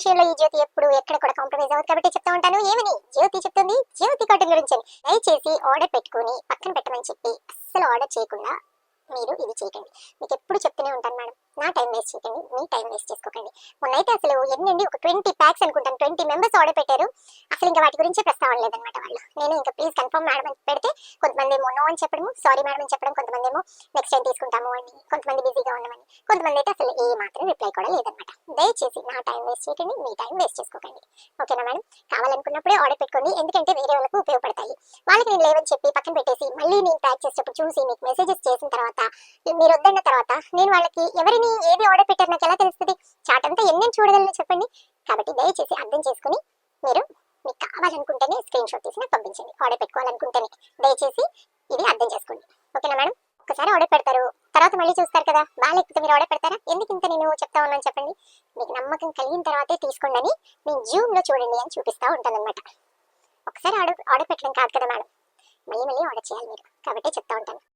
విషయంలో ఈ జ్యోతి ఎప్పుడు ఎక్కడ కూడా కాంప్రమైజ్ అవ్వదు కాబట్టి చెప్తా ఉంటాను. ఏమని? జ్యోతి చెప్తుంది జ్యోతి కాటన్ గురించి. దయచేసి ఆర్డర్ పెట్టుకుని పక్కన పెట్టమని చెప్పి అస్సలు ఆర్డర్ చేయకుండా మీరు ఇది చేయకండి. మీకు ఎప్పుడు చెప్తూనే ఉంటాను మేడం. నా టైం వేస్ట్ చేయకండి. మీ టైం వేస్ట్ చేసుకోకండి. మొన్నైతే అసలు ఎన్నండి ఒక ట్వంటీ ప్యాక్స్ అనుకుంటాను. ట్వంటీ మెంబర్స్ ఆర్డర్ పెట్టారు. అసలు ఇంకా వాటి గురించి ప్రస్తావన లేదనమాట వాళ్ళు. నేను ఇంకా ప్లీజ్ కన్ఫర్మ్ మేడం అని పెడితే కొంతమంది ఏమో నో అని చెప్పడము సారీ మేడం అని చెప్పడం కొంతమంది ఏమో నెక్స్ట్ టైం తీసుకుంటాము అని కొంతమంది బిజీగా ఉండమని కొంతమంది అయితే అసలు ఏ మాత్రం రిప్లై కూడా లేదనమాట దయచేసి నా టైం వేస్ట్ చేయకండి మీ టైం వేస్ట్ చేసుకోకండి. ఓకేనా మేడం? కావాలనుకున్నప్పుడే ఆర్డర్ పెట్టుకోండి. ఎందుకంటే వేరే వాళ్ళకు ఉంటాయి. వాళ్ళకి నేను లేవని చెప్పి పక్కన పెట్టేసి మళ్ళీ నేను ప్యాక్ చేసేటప్పుడు చూసి మీకు మెసేజెస్ చేసిన తర్వాత మీరు వద్దన్న తర్వాత నేను వాళ్ళకి ఎవరిని ఏది ఆర్డర్ పెట్టారు నాకు ఎలా తెలుస్తుంది? చాట్ అంతా ఎన్ని చూడగలను చెప్పండి. కాబట్టి దయచేసి అర్థం చేసుకుని మీరు మీకు కావాలనుకుంటేనే స్క్రీన్ షాట్ తీసి నాకు పంపించండి. ఆర్డర్ పెట్టుకోవాలనుకుంటేనే. దయచేసి ఇది అర్థం చేసుకోండి. ఓకేనా మేడం? ఒకసారి ఆర్డర్ పెడతారు. తర్వాత మళ్ళీ చూస్తారు కదా. బాగాలేకపోతే మీరు ఆర్డర్ పెడతారా? ఎందుకు ఇంత నేను చెప్తా ఉన్నాను చెప్పండి. మీకు నమ్మకం కలిగిన తర్వాతే తీసుకోండి అని నేను జూమ్లో చూడండి అని చూపిస్తా ఉంటాను అనమాట ఒకసారి ఆర్డర్ ఆర్డర్ పెట్టడం కాదు కదా మేడం. మళ్ళీ మళ్ళీ ఆర్డర్ చేయాలి మీరు. కాబట్టి చెప్తా ఉంటాను.